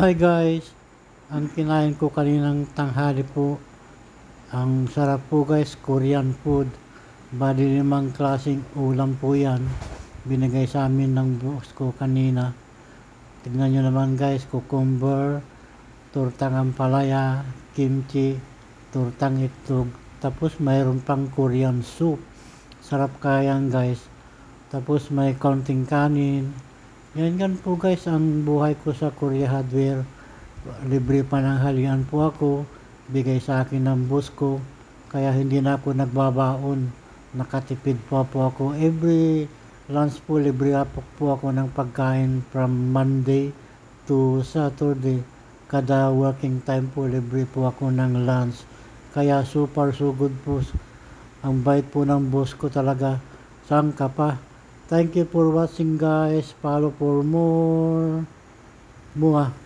Hi guys, ang kinain ko kaninang tanghali po, ang sarap po guys, Korean food. Bali limang klaseng ulam po yan. Binigay sa amin ng boss ko kanina. Tignan nyo naman guys, cucumber, tortang ampalaya, kimchi, tortang itlog. Tapos mayroon pang Korean soup. Sarap kayan guys. Tapos may konting kanin. Yan yan po guys ang buhay ko sa Korea Hardware. Libre pa ng halian po ako. Bigay sa akin ng boss ko. Kaya hindi na ako nagbabaon. Nakatipid po po ako. Every lunch po libre po, po ako ng pagkain from Monday to Saturday. Kada working time po libre po ako ng lunch. Kaya super so good po. Ang bait po ng boss ko talaga. Saan ka pa? Thank you for watching guys. Follow for more. Bunga.